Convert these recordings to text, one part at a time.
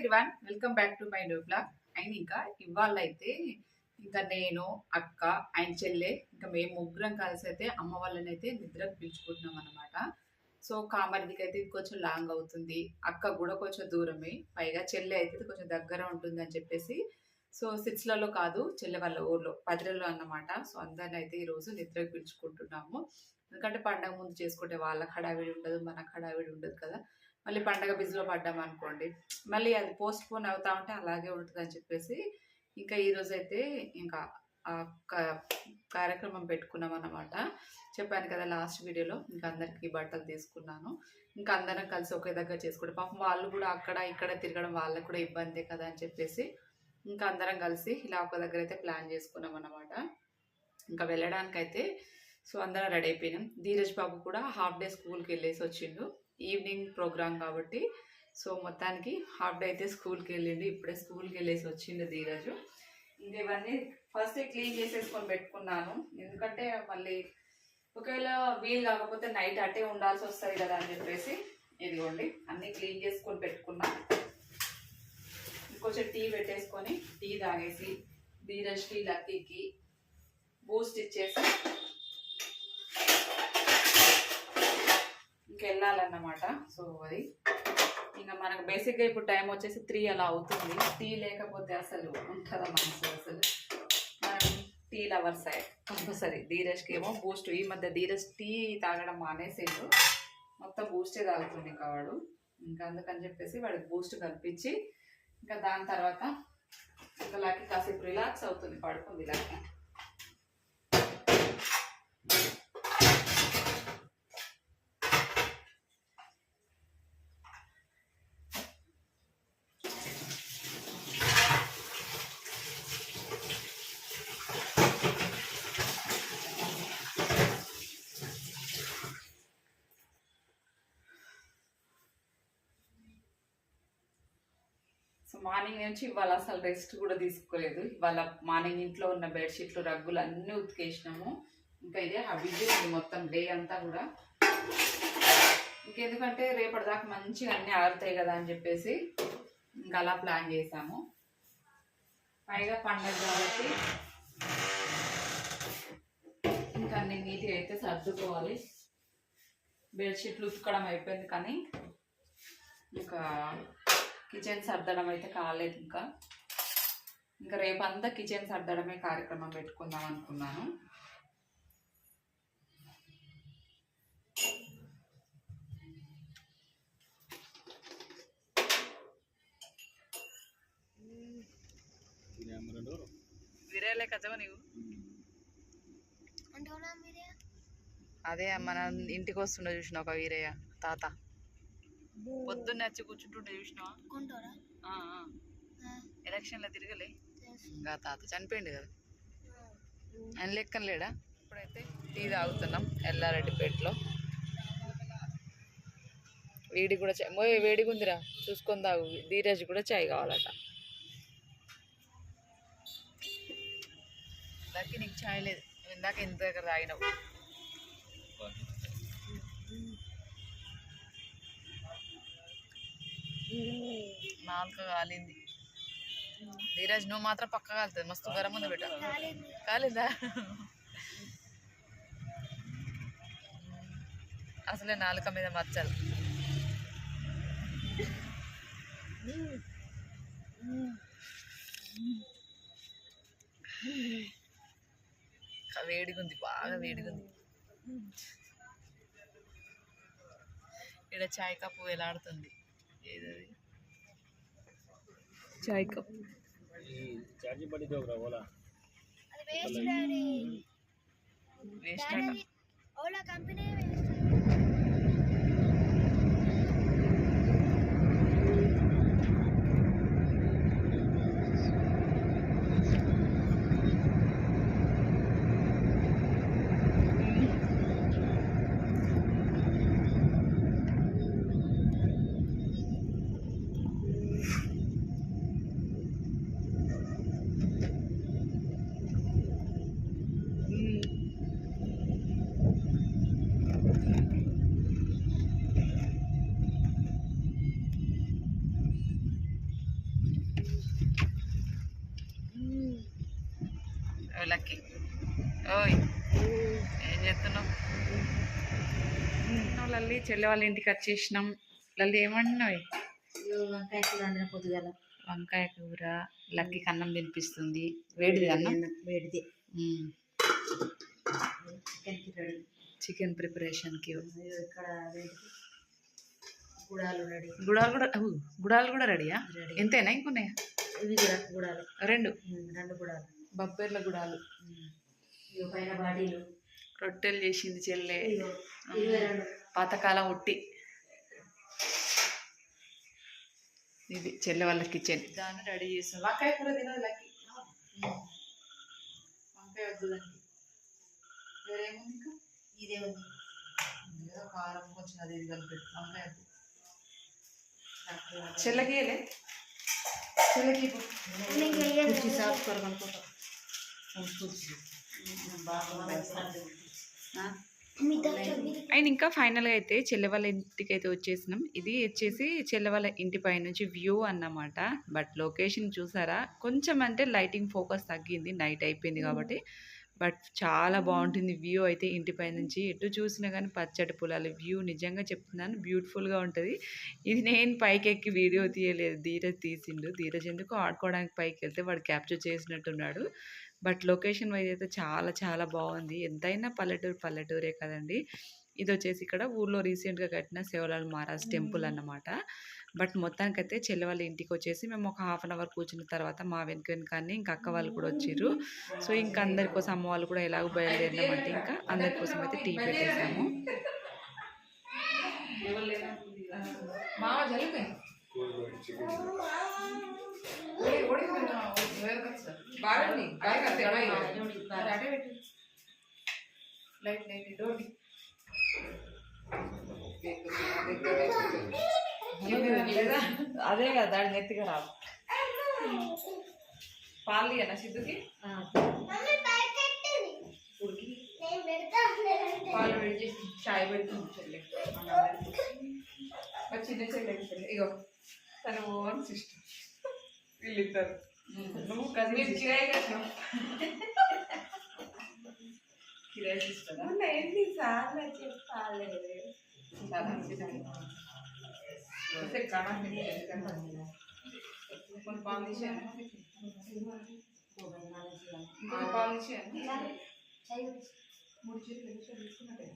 Everyone welcome back to my new blog and ఇంకా ఇవాళ అయితే ఇంకా నేను అక్క ఆయన చెల్లె ఇంకా మేము ముగ్గురం కలిసి అయితే అమ్మ వాళ్ళని అయితే నిద్రకు పిలుచుకుంటున్నాం అనమాట సో కామర్దికి అయితే కొంచెం లాంగ్ అవుతుంది. అక్క కూడా కొంచెం దూరమే. పైగా చెల్లె అయితే కొంచెం దగ్గర ఉంటుంది అని చెప్పేసి. సో సిక్స్లలో కాదు చెల్లె వాళ్ళ ఊర్లో పదిలలో అన్నమాట. సో అందరిని అయితే ఈరోజు నిద్రకు పిలుచుకుంటున్నాము. ఎందుకంటే పండగ ముందు చేసుకుంటే వాళ్ళకి హడావిడి ఉండదు మనకు హడావిడి ఉండదు కదా. మళ్ళీ పండగ బిజీలో పడ్డాం అనుకోండి. మళ్ళీ అది పోస్ట్ పోన్ అవుతా ఉంటే అలాగే ఉంటుంది అని చెప్పేసి ఇంకా ఈరోజు అయితే ఇంకా ఆ కార్యక్రమం పెట్టుకున్నాం అన్నమాట. చెప్పాను కదా లాస్ట్ వీడియోలో ఇంకా అందరికీ బట్టలు తీసుకున్నాను. ఇంకా అందరం కలిసి ఒకే దగ్గర చేసుకుంటే పాపం వాళ్ళు కూడా అక్కడ ఇక్కడ తిరగడం వాళ్ళకు కూడా ఇబ్బందే కదా అని చెప్పేసి ఇంకా అందరం కలిసి ఇలా ఒక దగ్గర అయితే ప్లాన్ చేసుకున్నాం అన్నమాట. ఇంకా వెళ్ళడానికైతే సో అందరం రెడీ అయిపోయినాం. ధీరజ్ బాబు కూడా హాఫ్ డే స్కూల్కి వెళ్ళేసి వచ్చిండు. ఈవినింగ్ ప్రోగ్రామ్ కాబట్టి. సో మొత్తానికి హాఫ్ డే అయితే స్కూల్కి వెళ్ళిండు ఇప్పుడే స్కూల్కి వెళ్ళేసి వచ్చిండు ధీరజు. ఇంకా ఇవన్నీ ఫస్ట్ క్లీన్ చేసేసుకొని పెట్టుకున్నాను. ఎందుకంటే మళ్ళీ ఒకవేళ వీలు కాకపోతే నైట్ అటే ఉండాల్సి వస్తుంది కదా అని చెప్పేసి ఇదిగోండి అన్నీ క్లీన్ చేసుకొని పెట్టుకున్నా. ఇంకొంచెం టీ పెట్టేసుకొని టీ తాగేసి ధీరజ్కి లక్కీకి బూస్ట్ ఇచ్చేసి ఇంకెళ్ళాలన్నమాట సో అది ఇంకా మనకు బేసిక్గా ఇప్పుడు టైం వచ్చేసి త్రీ అలా అవుతుంది. టీ లేకపోతే అసలు ఉంటుందా మనసు అసలు? మనం టీ లవర్స్ కంపల్సరీ ధీరజ్కి ఏమో బూస్ట్ ఈ మధ్య ధీరజ్ టీ తాగడం మానేసేడు. మొత్తం బూస్టే తాగుతుంది ఇంకా వాడు. ఇంకా అందుకని చెప్పేసి వాడికి బూస్ట్ కల్పించి ఇంకా దాని తర్వాత ఇంకా లాకి కాసేపు రిలాక్స్ అవుతుంది పడుకుంది లాకి మార్నింగ్ నుంచి ఇవాళ అసలు రెస్ట్ కూడా తీసుకోలేదు. ఇవాళ మార్నింగ్ ఇంట్లో ఉన్న బెడ్షీట్లు రగ్గులు అన్నీ ఉతికేసినాము. ఇంకా ఇదే హబీజీ ఉంది మొత్తం డే అంతా కూడా. ఇంకెందుకంటే రేపటి దాకా మంచిగా అన్నీ ఆరుతాయి కదా అని చెప్పేసి ఇంకా అలా ప్లాన్ చేసాము. పైగా పండగ కాబట్టి ఇంకా అన్ని నీట్గా అయితే సర్దుకోవాలి. బెడ్షీట్లు ఉతకడం అయిపోయింది కానీ ఇంకా కిచెన్ సర్దడం అయితే కాలేదు ఇంకా. ఇంకా రేపంతా కిచెన్ సర్దడమే కార్యక్రమం పెట్టుకుందాం అనుకున్నాను. విరేలే నీవు? అదే మన ఇంటికి వస్తుండే చూసిన ఒక వీరయ్య తాత. పొద్దున్నే వచ్చి కూర్చుంటుండే చూసినావా. ఎలక్షన్లో తిరగలే. ఇంకా తాత చనిపోయింది కదా. ఆయన లెక్కన లేడా? ఇప్పుడైతే టీ తాగుతున్నాం ఎల్లారెడ్డిపేటలో. వేడి కూడా చాయ్ మోయ్ వేడిగా ఉందిరా చూసుకొని తాగు. ధీరజ్ కూడా చాయ్ కావాలట. ఇందాక నీకు చాయ్ లేదు. ఇందాక ఇంత దగ్గర తాగినావు. నాలుక కాలింది. ధీరజ్ నువ్వు మాత్రం పక్క కాలుతుంది మస్తు గరం ఉంది బిడ్డ. కాలిందా? అసలే నాలుక మీద మచ్చలు. వేడిగుంది బాగా వేడిగుంది. ఇక్కడ చాయ్ కప్పు వేలాడుతుంది. ఏదది? చాయ్ కప్ చార్జీ పడి దోగరా ఓలా అది వేస్ట్ డాడీ ఓలా కంపెనీ చెల్లె వాళ్ళ ఇంటికి వచ్చేసినాం. లల్లి ఏమంటున్నావు వంకాయ కూర వండిన పొద్దుగల. వంకాయ కూర లక్కి అన్నం తినిపిస్తుంది. వేడిది అన్నం? వేడిది. చికెన్కి రెడీ చికెన్ ప్రిపరేషన్కి ఇక్కడ గుడాలు రెడీ గుడాలు కూడా గుడాలు కూడా రెడీయా రెడీ ఎంతైనా ఇంకున్నాయా? ఇవి కూడా గుడాలు. రెండు? రెండు గుడాలు. బబ్బెర్ల గుడాలు. పైన బాడీలు రొట్టెలు చేసింది చెల్లె. ఇరవై రెండు. పాతకాలం ఉట్టి. ఇది చెల్లె వాళ్ళ కిచెన్. దాన్ని రెడీ చేస్తాం వంకాయ కూర తినదు లక్కి. వంకాయ వద్దు దానికి వేరేముంది ఇంకా? ఇదే ఉంది. ఏదో కారం కొంచెం అది ఇది కలిపి వంకాయ వద్దు. చెల్లకి? చెల్లకి. కుర్చీ సాఫ్ కొరకనుకుంటాం ఆ? అండ్ ఇంకా ఫైనల్గా అయితే చెల్లె ఇంటికి అయితే వచ్చేసినాం. ఇది వచ్చేసి చెల్లె ఇంటి పై నుంచి వ్యూ అన్నమాట. బట్ లొకేషన్ చూసారా? కొంచెం అంటే లైటింగ్ ఫోకస్ తగ్గింది. నైట్ అయిపోయింది కాబట్టి. బట్ చాలా బాగుంటుంది వ్యూ అయితే ఇంటి పై నుంచి ఎటు చూసినా కానీ పచ్చటి పొలాలు వ్యూ నిజంగా చెప్తున్నాను బ్యూటిఫుల్గా ఉంటుంది. ఇది నేను పైకి ఎక్కి వీడియో తీయలేదు. ధీరజ్ తీసిండు. ధీరజ్ ఎందుకు ఆడుకోవడానికి పైకి వెళ్తే వాడు క్యాప్చర్ చేసినట్టున్నాడు. బట్ లొకేషన్ వైజ్ అయితే చాలా చాలా బాగుంది. ఎంతైనా పల్లెటూరు పల్లెటూరే కదండి. ఇది వచ్చేసి ఇక్కడ ఊర్లో రీసెంట్గా కట్టిన శివలాల్ మహారాజ్ టెంపుల్ అన్నమాట. బట్ మొత్తానికైతే చెల్లె వాళ్ళ ఇంటికి వచ్చేసి మేము ఒక హాఫ్ అన్ అవర్ కూర్చున్న తర్వాత మా వెనుక వెనుకని ఇంకా అక్క వాళ్ళు కూడా వచ్చిర్రు సో ఇంకా అందరి కోసం అమ్మ వాళ్ళు కూడా ఎలాగో బయలుదేరినామంటే ఇంకా అందరి కోసం అయితే టీ పెట్టేసాము. లైట్ లైట్ డోర్ అదే కదా దాని నెత్తిగా రావు పాలు అన్న సిద్ధుకి పాలు వేడి చేసి చాయ్ పెడుతుంది చెల్లె మా చిన్న చెల్లె చెల్లె ఇగో తన ఓన్ సిస్టర్ వీళ్ళిద్దరు. నువ్వు కజిన్ కిరాయి కట్టినావు కిరాయి సిస్టరా ఎన్నిసార్లు చెప్పాలి చాలా మంచిది వస్తే కావాలి కొన్ని పాలు తీసాను ఇంకొక పాలు తీసాను మూడు చేతులు ఎన్ని చేతులు తీసుకున్నట్టే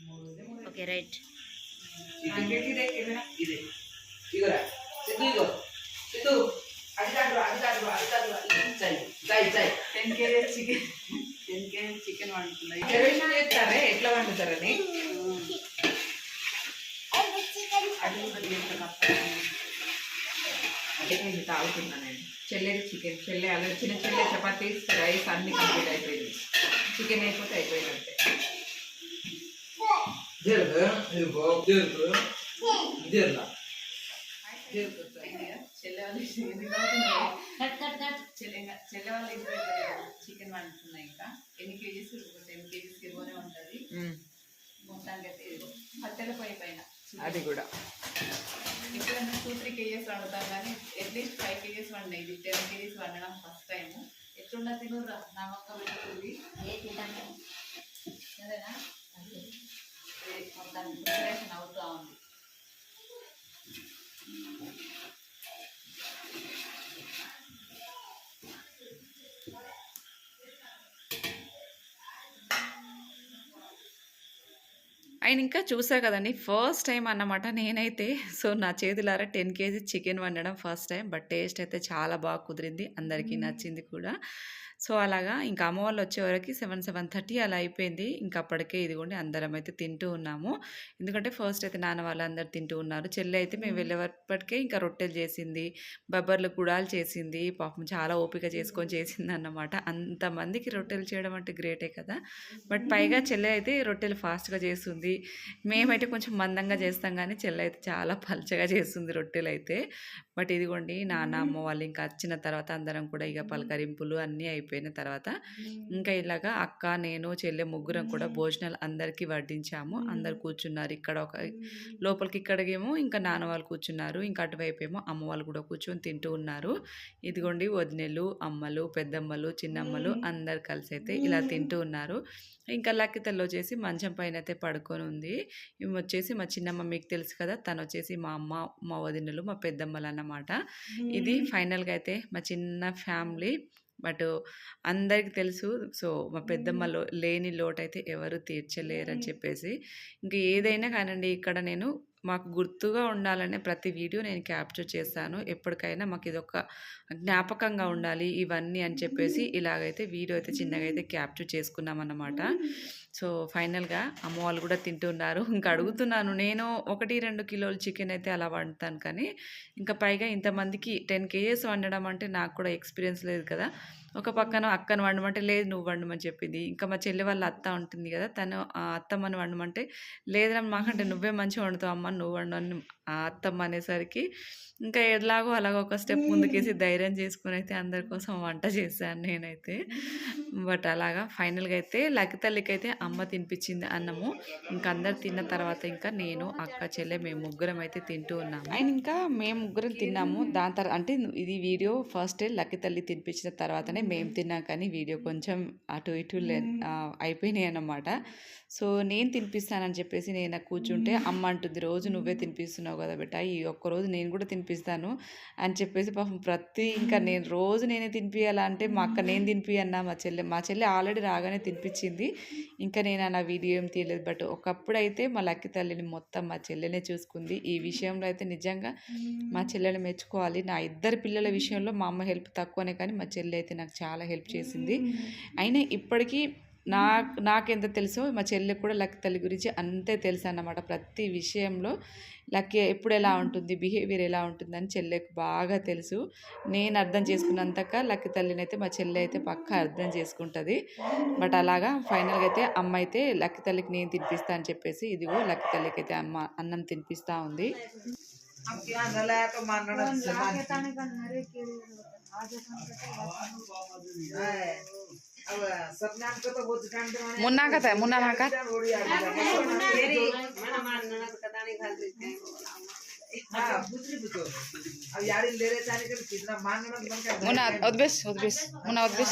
మూడు ఇదే మూడు ఓకే రైట్ ఇదే ఇదే ఏదైనా ఇదే ఇగోరా సిద్ధు ఇగో Siddhu ten KG chicken ten KG chicken వండుతున్నాయి reservation చేస్తారే ఎట్లా వండుతారని అది నేను తాగుతున్నా నేను చెల్లెది చికెన్ చెల్లె అలా చిన్న చెల్లె చపాతీ రైస్ అన్ని కంప్లీట్ అయిపోయింది చికెన్ అయిపోతే అయిపోయినట్టే జరుగు ఇగో జరుగు జరులా చెల్లె వాళ్ళు ఎందుకు అవుతున్నాయి? కట్ కట్ కట్ చెల్లె చెల్లె వాళ్ళ చికెన్ వండుతున్నాయి ఇంకా. ఎన్ని కేజీస్ టెన్ కేజీస్ ఉంటుంది. మొత్తానికి అయితే పైన. అది కూడా. ఎప్పుడైనా టూ త్రీ కేజీస్ వండుతాం కానీ అట్లీస్ట్ ఫైవ్ కేజీస్ వండినాయి ఇది టెన్ కేజీస్ వండడం ఫస్ట్ టైం ఎట్లున్నా తినురా నా మొక్క పెట్టుకుంది ఏ తింటాను సరేనా ఇది మొత్తానికి ప్రిపరేషన్ అవుతూ ఉంది ఆయన ఇంకా చూసా కదండి ఫస్ట్ టైం అన్నమాట నేనైతే. సో నా చేతులారా టెన్ కేజీ చికెన్ వండడం ఫస్ట్ టైం బట్ టేస్ట్ అయితే చాలా బాగా కుదిరింది. అందరికీ నచ్చింది కూడా. సో అలాగా ఇంకా అమ్మ వాళ్ళు వచ్చేవరకు సెవెన్ సెవెన్ థర్టీ అలా అయిపోయింది. ఇంకా అప్పటికే ఇదిగోండి అందరం అయితే తింటూ ఉన్నాము. ఎందుకంటే ఫస్ట్ అయితే నాన్న వాళ్ళు అందరు తింటూ ఉన్నారు. చెల్లి అయితే మేము వెళ్ళేటప్పటికే ఇంకా రొట్టెలు చేసింది బబ్బర్లు గుడాలు చేసింది. పాపం చాలా ఓపిక చేసుకొని చేసింది అన్నమాట అంతమందికి రొట్టెలు చేయడం అంటే గ్రేటే కదా! బట్ పైగా చెల్లె అయితే రొట్టెలు ఫాస్ట్గా చేస్తుంది. మేమైతే కొంచెం మందంగా చేస్తాం కానీ చెల్లె అయితే చాలా పల్చగా చేస్తుంది రొట్టెలు అయితే. బట్ ఇదిగోండి నాన్న అమ్మ వాళ్ళు ఇంకా వచ్చిన తర్వాత అందరం కూడా ఇక పలకరింపులు అన్నీ అయిపోయిన తర్వాత ఇంకా ఇలాగా అక్క నేను చెల్లె ముగ్గురం కూడా భోజనాలు అందరికీ వడ్డించాము. అందరు కూర్చున్నారు. ఇక్కడ ఒక లోపలికి ఇక్కడికేమో ఇంకా నాన్న వాళ్ళు కూర్చున్నారు. ఇంకా అటువైపు ఏమో అమ్మ వాళ్ళు కూడా కూర్చొని తింటూ ఉన్నారు. ఇదిగోండి వదినెలు అమ్మలు పెద్దమ్మలు చిన్నమ్మలు అందరు కలిసి అయితే ఇలా తింటూ ఉన్నారు. ఇంకా లక్కితల్లో వచ్చేసి మంచం పైన అయితే పడుకొని ఉంది. ఈమె వచ్చేసి మా చిన్నమ్మ మీకు తెలుసు కదా తను వచ్చేసి మా అమ్మ మా వదినలు మా పెద్దమ్మలు అన్నమాట ఇది ఫైనల్గా అయితే మా చిన్న ఫ్యామిలీ. బట్ అందరికి తెలుసు. సో మా పెద్దమ్మలో లేని లోటు అయితే ఎవరు తీర్చలేరు అని చెప్పేసి. ఇంకా ఏదైనా కానండి ఇక్కడ నేను మాకు గుర్తుగా ఉండాలనే ప్రతి వీడియో నేను క్యాప్చర్ చేస్తాను. ఎప్పటికైనా మాకు ఇదొక జ్ఞాపకంగా ఉండాలి ఇవన్నీ అని చెప్పేసి ఇలాగైతే వీడియో అయితే చిన్నగా అయితే క్యాప్చర్ చేసుకున్నాం అన్నమాట సో ఫైనల్గా అమ్మ వాళ్ళు కూడా తింటున్నారు ఇంకా అడుగుతున్నాను. నేను ఒకటి రెండు కిలోలు చికెన్ అయితే అలా వండుతాను కానీ ఇంకా పైగా ఇంతమందికి టెన్ కేజెస్ వండడం అంటే నాకు కూడా ఎక్స్పీరియన్స్ లేదు కదా. ఒక పక్కన అక్కను వండమంటే లేదు నువ్వు వండమని చెప్పింది. ఇంకా మా చెల్లి వాళ్ళ అత్త ఉంటుంది కదా తను ఆ అత్తమ్మని వండమంటే లేదురా మాకంటే నువ్వే మంచిగా వండుతావు అమ్మ నువ్వు వండు అని ఆ అత్తమ్మ అనేసరికి ఇంకా ఎలాగో అలాగో ఒక స్టెప్ ముందుకేసి ధైర్యం చేసుకుని అయితే అందరి కోసం వంట చేశాను నేనైతే. బట్ అలాగా ఫైనల్గా అయితే లకి తల్లికి అయితే అమ్మ తినిపించింది అన్నము. ఇంకా అందరు తిన్న తర్వాత ఇంకా నేను అక్క చెల్లె మేము ముగ్గురం అయితే తింటూ ఉన్నాము. అండ్ ఇంకా మేము ముగ్గురం తిన్నాము. దాని తర్వాత అంటే ఇది వీడియో ఫస్ట్ లకి తల్లి తినిపించిన తర్వాతనే మేము తిన్నాం కానీ వీడియో కొంచెం అటు ఇటు అయిపోయినాయి అన్నమాట. సో నేను తినిపిస్తానని చెప్పేసి నేను కూర్చుంటే అమ్మ అంటుంది రోజు నువ్వే తినిపిస్తున్నావు కదా బెట ఈ ఒక్క రోజు నేను కూడా తినిపిస్తాను అని చెప్పేసి పాపం ప్రతి ఇంకా నేను రోజు నేనే తినిపియాలా అంటే మా అక్క నేను తినిపియన్నా మా చెల్లె మా చెల్లి ఆల్రెడీ రాగానే తినిపించింది. ఇంకా నేను నా వీడియో ఏం తీయలేదు. బట్ ఒకప్పుడు అయితే మా లక్కి తల్లిని మొత్తం మా చెల్లెనే చూసుకుంది. ఈ విషయంలో అయితే నిజంగా మా చెల్లెని మెచ్చుకోవాలి. నా ఇద్దరు పిల్లల విషయంలో మా అమ్మ హెల్ప్ తక్కువనే కానీ మా చెల్లి అయితే నాకు చాలా హెల్ప్ చేసింది. అయినా ఇప్పటికీ నాకు నాకెంత తెలుసో మా చెల్లెకి కూడా లక్కి తల్లి గురించి అంతే తెలుసు అన్నమాట. ప్రతి విషయంలో లక్కి ఎప్పుడు ఎలా ఉంటుంది బిహేవియర్ ఎలా ఉంటుందని చెల్లెకి బాగా తెలుసు. నేను అర్థం చేసుకున్నంతక లక్కి తల్లిని అయితే మా చెల్లె అయితే పక్కా అర్థం చేసుకుంటుంది. బట్ అలాగా ఫైనల్గా అయితే అమ్మ అయితే లక్కి తల్లికి నేను తినిపిస్తా అని చెప్పేసి ఇదిగో లక్కి తల్లికి అయితే అమ్మ అన్నం తినిపిస్తూ ఉంది. मुन्ना का था मुन्ना ना का मुन्ना उद्वेश उद्वेश मुन्ना उद्बेस।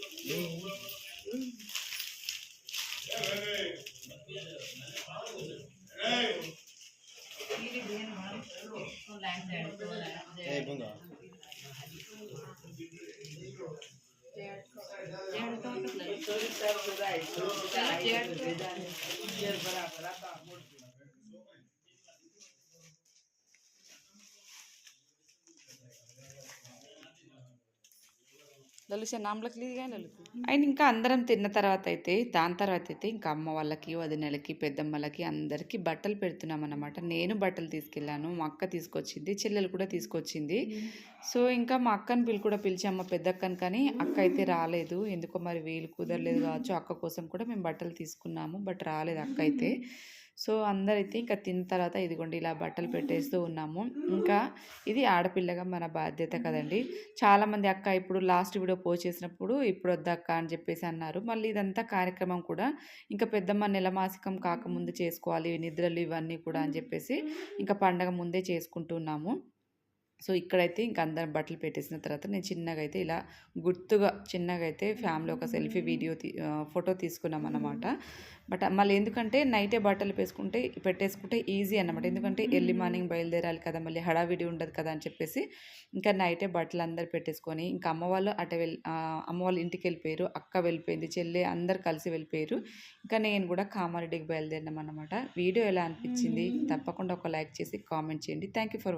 બરાબર હતા లలుష నామలకు లేదుగా లలు అండ్ ఇంకా అందరం తిన్న తర్వాత అయితే దాని తర్వాత అయితే ఇంకా అమ్మ వాళ్ళకి వదినలకి పెద్దమ్మలకి అందరికీ బట్టలు పెడుతున్నాం అన్నమాట. నేను బట్టలు తీసుకెళ్ళాను మా అక్క తీసుకొచ్చింది చెల్లెలు కూడా తీసుకొచ్చింది. సో ఇంకా మా అక్కని పిలు కూడా పిలిచాం మా పెద్ద అక్కని కానీ అక్క అయితే రాలేదు. ఎందుకో మరి వీలు కుదరలేదు కావచ్చు. అక్క కోసం కూడా మేము బట్టలు తీసుకున్నాము బట్ రాలేదు అక్క అయితే. సో అందరైతే ఇంకా తిన్న తర్వాత ఇదిగోండి ఇలా బట్టలు పెట్టేస్తూ ఉన్నాము. ఇంకా ఇది ఆడపిల్లగా మన బాధ్యత కదండి. చాలామంది అక్క ఇప్పుడు లాస్ట్ వీడియో పోస్ట్ చేసినప్పుడు ఇప్పుడు వద్ద అక్క అని చెప్పేసి అన్నారు. మళ్ళీ ఇదంతా కార్యక్రమం కూడా ఇంకా పెద్దమ్మ నెల మాసికం కాకముందు చేసుకోవాలి నిద్రలు ఇవన్నీ కూడా అని చెప్పేసి ఇంకా పండగ ముందే చేసుకుంటున్నాము సో ఇక్కడైతే ఇంక అందరం బట్టలు పెట్టేసిన తర్వాత నేను చిన్నగా అయితే ఇలా గుర్తుగా చిన్నగా అయితే ఫ్యామిలీ ఒక సెల్ఫీ వీడియో ఫోటో తీసుకున్నాం అన్నమాట బట్ మళ్ళీ ఎందుకంటే నైటే బట్టలు వేసుకుంటే పెట్టేసుకుంటే ఈజీ అన్నమాట. ఎందుకంటే ఎర్లీ మార్నింగ్ బయలుదేరాలి కదా మళ్ళీ హడావిడి ఉండదు కదా అని చెప్పేసి ఇంకా నైటే బట్టలు అందరు పెట్టేసుకొని ఇంకా అమ్మ వాళ్ళు అటు వెళ్ళి ఆ, అమ్మ వాళ్ళ ఇంటికి వెళ్ళిపోయారు అక్క వెళ్ళిపోయింది చెల్లె అందరు కలిసి వెళ్ళిపోయారు. ఇంకా నేను కూడా కామారెడ్డికి బయలుదేరినాం అన్నమాట వీడియో ఎలా అనిపించింది? తప్పకుండా ఒక లైక్ చేసి కామెంట్ చేయండి. Thank you for